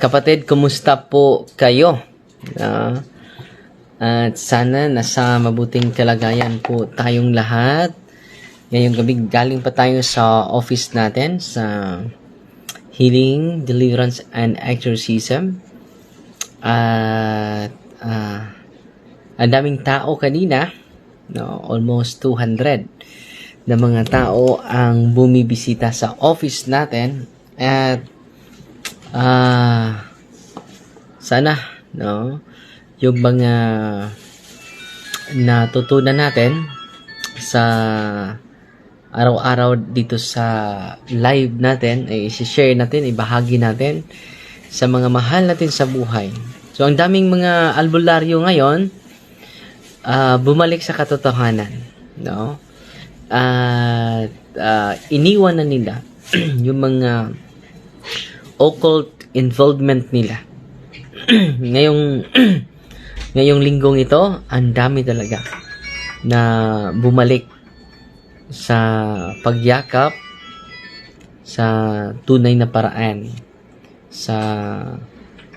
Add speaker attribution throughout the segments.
Speaker 1: Kapatid, kumusta po kayo? Ah, at sana nasa mabuting kalagayan po tayong lahat. Ngayong gabi, galing pa tayo sa office natin sa Healing, Deliverance, and Exorcism. At ah, ang daming tao kanina, no, almost 200 na mga tao ang bumibisita sa office natin at ah sana no yung mga natutunan natin sa araw-araw dito sa live natin ay i-share natin, ibahagi natin sa mga mahal natin sa buhay. So ang daming mga albularyo ngayon ah, bumalik sa katotohanan, no? At ah, iniwan na nila yung mga occult involvement nila. ngayong ngayong linggong ito, ang dami talaga na bumalik sa pagyakap sa tunay na paraan sa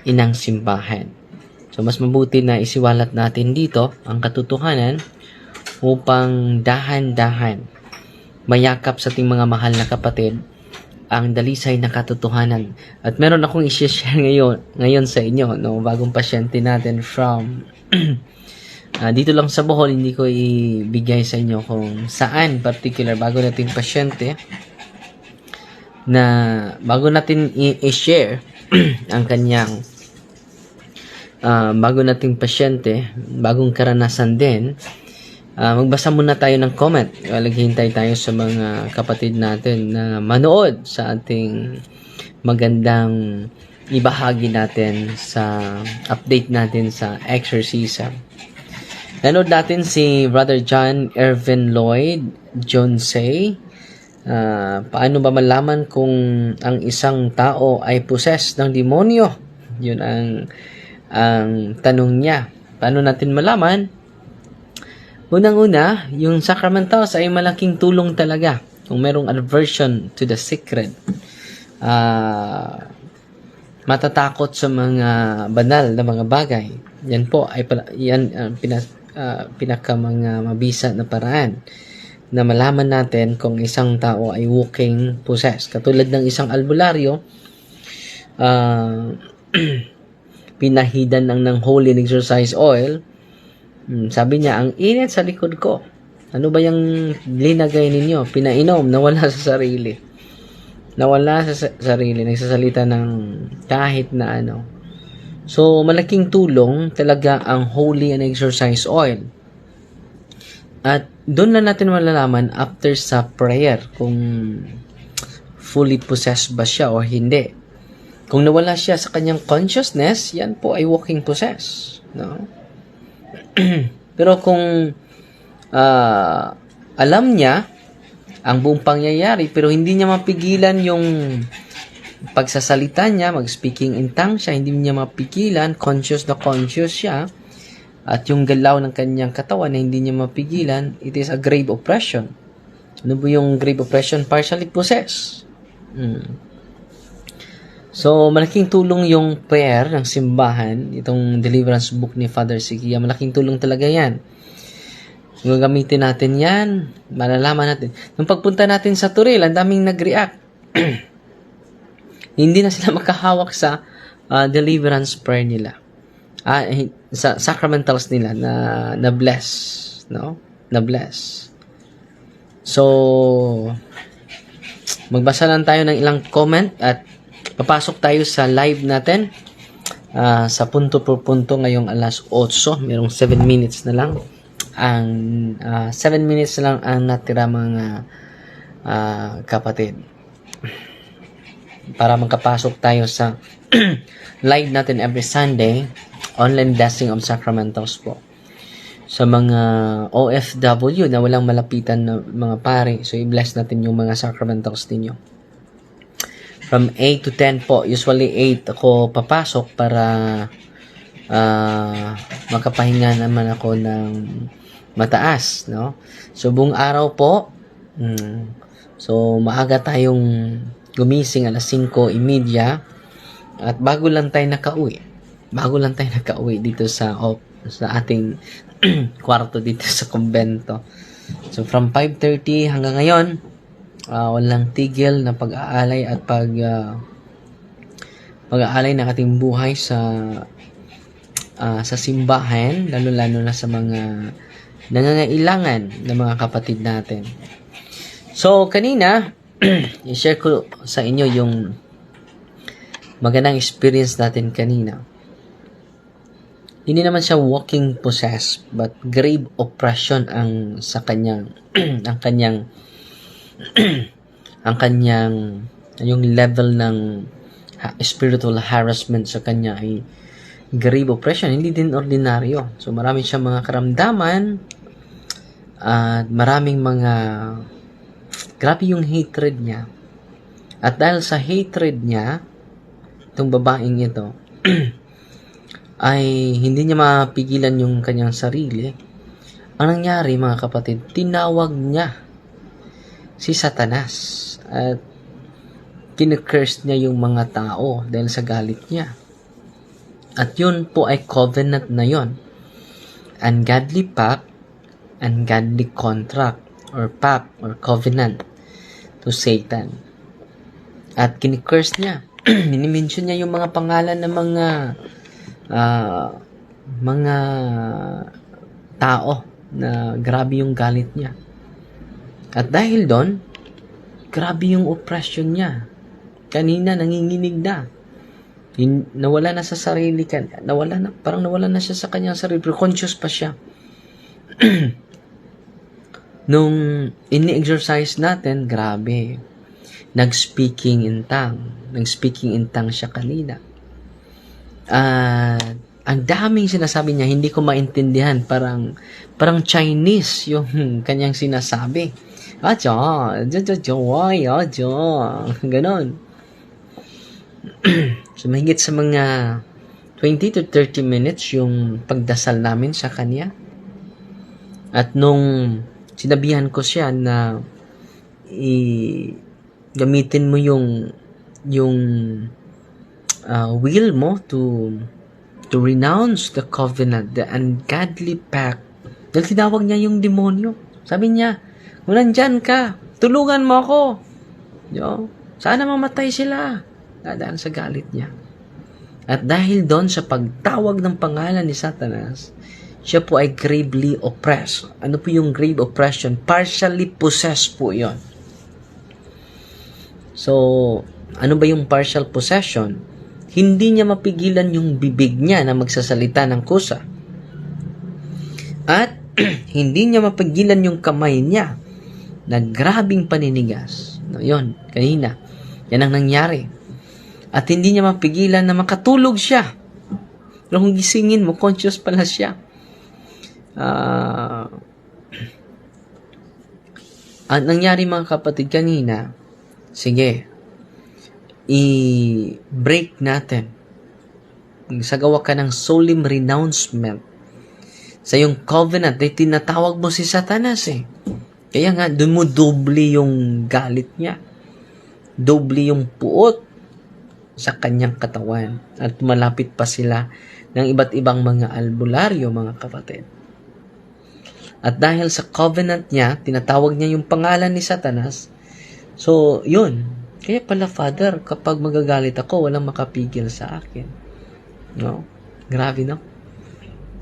Speaker 1: inang simbahan. So mas mabuti na isiwalat natin dito ang katotohanan upang dahan-dahan mayakap sa ating mga mahal na kapatid ang dalisay na katotohanan. At meron akong i-share ngayon, ngayon sa inyo, no, bagong pasyente natin from ah, dito lang sa Bohol, hindi ko ibigay sa inyo kung saan particular bago nating pasyente na bago natin i-share ang kanyang ah, bago nating pasyente, bagong karanasan din, Ah, magbasa muna tayo ng comment. Uh, Naghihintay tayo sa mga kapatid natin na manood sa ating magandang ibahagi natin sa update natin sa exorcism. Nanood natin si Brother John Ervin Lloyd Jonesay. Ah, paano ba malaman kung ang isang tao ay possessed ng demonyo? Yun ang ang tanong niya. Paano natin malaman? Unang-una, yung sacramentals ay malaking tulong talaga kung merong aversion to the secret. Ah, matatakot sa mga banal na mga bagay. Yan po ay pala, yan ang pinas, ah, pinaka mga mabisa na paraan na malaman natin kung isang tao ay walking possessed. Katulad ng isang albularyo, ah, pinahidan lang ng holy exercise oil, Hmm, sabi niya, ang init sa likod ko. Ano ba yung linagay ninyo? Pinainom, nawala sa sarili. Nawala sa sa- sarili, nagsasalita ng kahit na ano. So, malaking tulong talaga ang holy and exercise oil. At doon na natin malalaman after sa prayer kung fully possessed ba siya o hindi. Kung nawala siya sa kanyang consciousness, yan po ay walking possessed. No? Pero kung ah, alam niya ang buong pangyayari pero hindi niya mapigilan yung pagsasalita niya, mag-speaking in tongues siya, hindi niya mapigilan, conscious na conscious siya, at yung galaw ng kanyang katawan na hindi niya mapigilan, it is a grave oppression. Ano po yung grave oppression? Partially possessed. Hmm. So, malaking tulong yung prayer ng simbahan, itong deliverance book ni Father Sikia. Malaking tulong talaga yan. Gagamitin natin yan, malalaman natin. Nung pagpunta natin sa Turil, ang daming nag-react. Hindi na sila makahawak sa ah, deliverance prayer nila. Ah, eh, sa sacramentals nila na na bless, no? Na bless. So, magbasa lang tayo ng ilang comment at papasok tayo sa live natin ah, sa punto por punto ngayong alas 8. Merong 7 minutes na lang. Ang 7 minutes na lang ang natira mga ah, kapatid. Para magkapasok tayo sa live natin every Sunday, online blessing of sacramentals po sa mga OFW na walang malapitan na mga pare. So, i-bless natin yung mga sacramentals ninyo. From 8 to 10 po. Usually 8 ako papasok para ah makapahinga naman ako ng mataas, no? So, buong araw po, mm, so, maaga tayong gumising alas 5.30 At bago lang tayo nakauwi, bago lang tayo nakauwi dito sa op, sa ating kwarto dito sa kumbento. So from 5:30 hanggang ngayon, ah, walang tigil na pag-aalay at pag ah, pag-aalay ng ating buhay sa ah, sa simbahan, lalo-lalo na sa mga nangangailangan ng mga kapatid natin. So, kanina, i-share ko sa inyo yung magandang experience natin kanina. Hindi naman siya walking possessed, but grave oppression ang sa kanyang ang kanyang ang kanyang yung level ng spiritual harassment sa kanya ay grave oppression, hindi din ordinaryo. So marami siyang mga karamdaman at maraming mga grabe yung hatred niya. At dahil sa hatred niya, itong babaeng ito, ay hindi niya mapigilan yung kanyang sarili. Ang nangyari mga kapatid, tinawag niya si Satanas at kinecurse niya yung mga tao dahil sa galit niya. At yun po ay covenant na yon. Ungodly pact, ungodly contract, or pact, or covenant to Satan. At kinicurse niya. Minimension niya yung mga pangalan ng mga ah, mga tao na grabe yung galit niya. At dahil doon, grabe yung oppression niya. Kanina nanginginig na. Hin- nawala na sa sarili ka, nawala na, parang nawala na siya sa kanyang sarili, pero conscious pa siya. Nung ini-exercise natin, grabe. Nag-speaking in tongue. Nag-speaking in tongue siya kanina. At ang daming sinasabi niya, hindi ko maintindihan. Parang, parang Chinese yung kanyang sinasabi. Aja, why, aja. Ganon. so, mahigit sa mga 20 to 30 minutes yung pagdasal namin sa kanya. At nung sinabihan ko siya na i gamitin mo yung yung uh, will mo to to renounce the covenant, the ungodly pact. Dahil tinawag niya yung demonyo. Sabi niya, kung nandyan ka, tulungan mo ako. Yo, sana mamatay sila. Dadaan sa galit niya. At dahil doon sa pagtawag ng pangalan ni Satanas, siya po ay gravely oppressed. Ano po yung grave oppression? Partially possessed po yon. So, ano ba yung partial possession? Hindi niya mapigilan yung bibig niya na magsasalita ng kusa. At hindi niya mapigilan yung kamay niya na grabing paninigas. No, yon, kanina. Yan ang nangyari. At hindi niya mapigilan na makatulog siya. Pero kung gisingin mo, conscious pala siya. Ah... ang nangyari mga kapatid kanina, sige, i-break natin. Sagawa ka ng solemn renouncement sa yung covenant ay tinatawag mo si Satanas eh. Kaya nga, doon mo doble yung galit niya. Doble yung puot sa kanyang katawan. At malapit pa sila ng iba't ibang mga albularyo, mga kapatid. At dahil sa covenant niya, tinatawag niya yung pangalan ni Satanas. So, yun. Kaya pala, Father, kapag magagalit ako, walang makapigil sa akin. No? Grabe, no?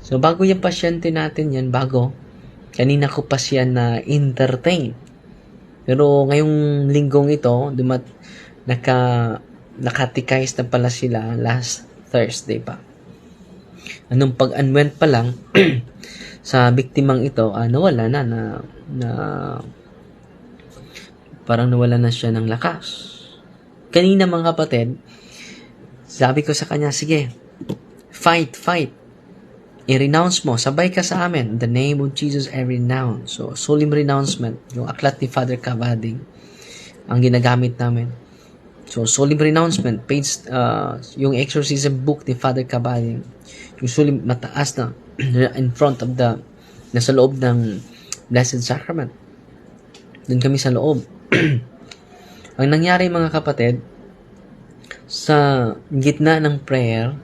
Speaker 1: So, bago yung pasyente natin yan, bago, kanina ko pa siya na entertain. Pero ngayong linggong ito, dumat, naka, nakatikais na pala sila last Thursday pa. Anong pag-unwent pa lang, sa biktimang ito, ah, nawala na, na, na, parang nawala na siya ng lakas. Kanina mga kapatid, sabi ko sa kanya, sige, fight, fight. I-renounce mo, sabay ka sa amin. In the name of Jesus, I renounce. So, solemn renouncement, yung aklat ni Father Cavading, ang ginagamit namin. So, solemn renouncement, page, uh, yung exorcism book ni Father Cavading, yung solemn, mataas na, in front of the, nasa loob ng Blessed Sacrament. Doon kami sa loob. ang nangyari mga kapatid, sa gitna ng prayer,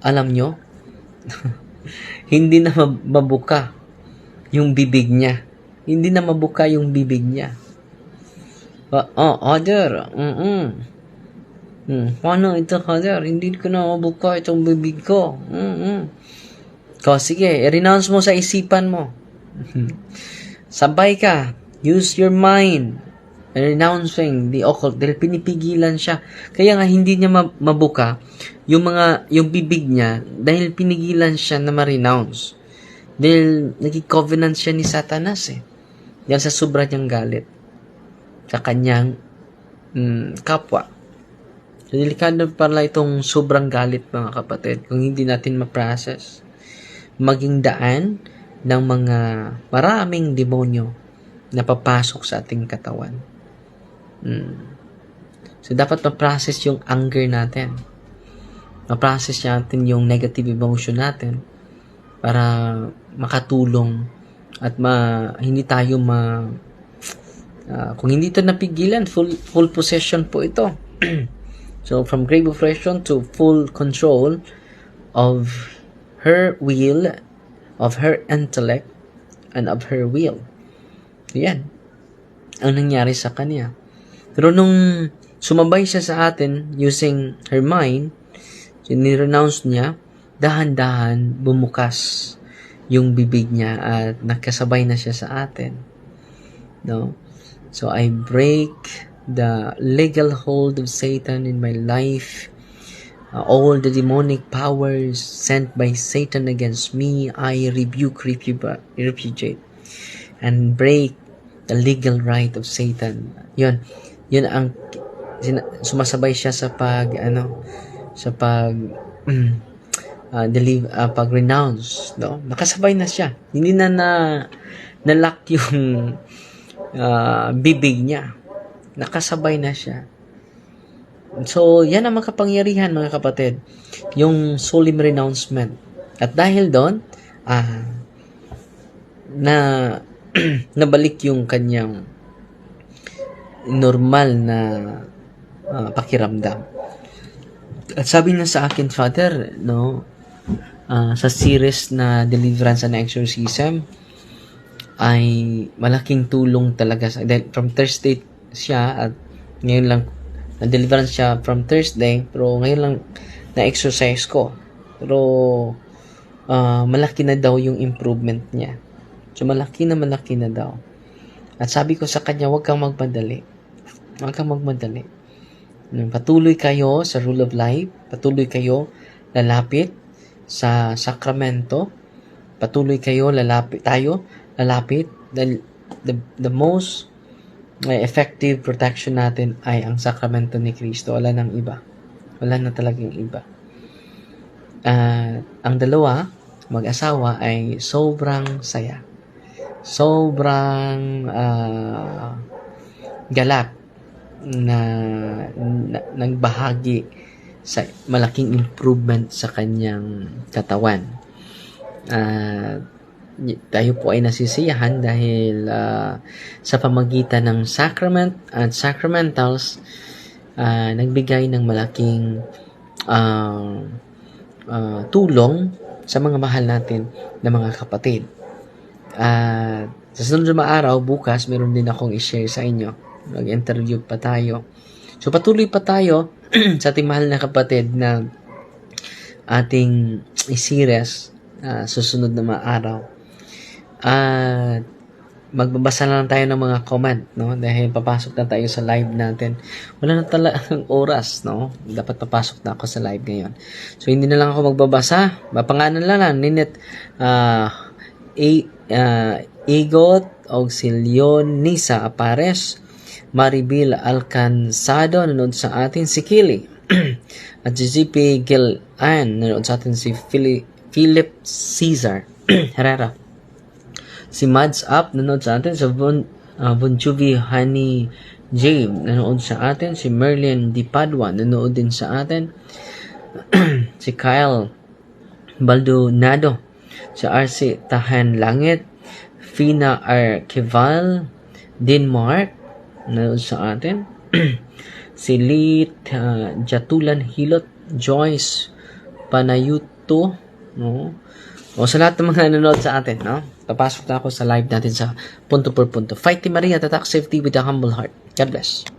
Speaker 1: alam nyo, hindi na mab- mabuka yung bibig niya. Hindi na mabuka yung bibig niya. Oh, Father, mm Hmm, paano ito, Father? Hindi ko na mabuka itong bibig ko. Mm-mm. Ko, sige, i-renounce mo sa isipan mo. Sabay ka. Use your mind. Renouncing the occult. Dahil pinipigilan siya. Kaya nga hindi niya ma- mabuka yung mga, yung bibig niya dahil pinigilan siya na ma-renounce. Dahil naging covenant siya ni Satanas eh. Yan sa sobra niyang galit. Sa kanyang mm, kapwa. So, delikado pala itong sobrang galit mga kapatid kung hindi natin ma-process. Maging daan ng mga maraming demonyo na papasok sa ating katawan. Mm. So, dapat ma-process yung anger natin. Ma-process natin yung negative emotion natin para makatulong at ma hindi tayo ma ah, kung hindi ito napigilan full full possession po ito so from grave oppression to full control of her will of her intellect and of her will yan ang nangyari sa kanya pero nung sumabay siya sa atin using her mind renounce niya dahan-dahan bumukas yung bibig niya at nakasabay na siya sa atin. No? So I break the legal hold of Satan in my life. Uh, all the demonic powers sent by Satan against me, I rebuke, repu- repudiate, and break the legal right of Satan. Yun, yun ang sumasabay siya sa pag ano sa pag uh, deliver, uh, pag renounce no? Nakasabay na siya. Hindi na na nalock yung uh, bibig niya. Nakasabay na siya. So yan ang makapangyarihan mga kapatid. Yung solemn renouncement. At dahil doon ah na nabalik yung kanyang normal na ah, pakiramdam at sabi niya sa akin, Father, no, ah, sa series na deliverance and exorcism, ay malaking tulong talaga sa, dahil from Thursday siya at ngayon lang, na deliverance siya from Thursday, pero ngayon lang na-exercise ko. Pero, ah, malaki na daw yung improvement niya. So, malaki na malaki na daw. At sabi ko sa kanya, huwag kang magmadali. Huwag kang magmadali. Nung Patuloy kayo sa rule of life. Patuloy kayo lalapit sa sakramento. Patuloy kayo lalapit tayo lalapit the, the, the most eh, effective protection natin ay ang sakramento ni Kristo. Wala nang iba. Wala na talagang iba. At ang dalawa, mag-asawa ay sobrang saya. Sobrang ah, galak na, na nagbahagi sa malaking improvement sa kanyang katawan. At tayo po ay nasisiyahan dahil ah, sa pamagitan ng sacrament at sacramentals ah, nagbigay ng malaking ah, ah, tulong sa mga mahal natin na mga kapatid. At sa sunod na araw, bukas, meron din akong i-share sa inyo. Mag-interview pa tayo. So, patuloy pa tayo sa ating mahal na kapatid na ating i-series ah, susunod na mga araw. At magbabasa na lang tayo ng mga comment, no? Dahil papasok na tayo sa live natin. Wala na talagang oras, no? Dapat papasok na ako sa live ngayon. So, hindi na lang ako magbabasa. Mapangalan lang lang, Ninit uh, A- uh, Igot Auxilion Nisa Apares Maribel Alcansado nanood sa atin si Kili. At si GP Gilan nanood sa atin si Philip, Philip Caesar Herrera. Si Mads Up nanood sa atin. Si Von, uh, Bon Jovi Honey Jabe nanood sa atin. Si Merlin Di Padua nanood din sa atin. Si Kyle Baldonado si RC Tahan Langit Fina Arquival Denmark nanood sa atin si Lit, ah, Jatulan Hilot, Joyce, Panayuto, no? O sa lahat ng mga nanonood sa atin, no? Papasok na ako sa live natin sa punto por punto. Fight Maria, tatak safety with a humble heart. God bless.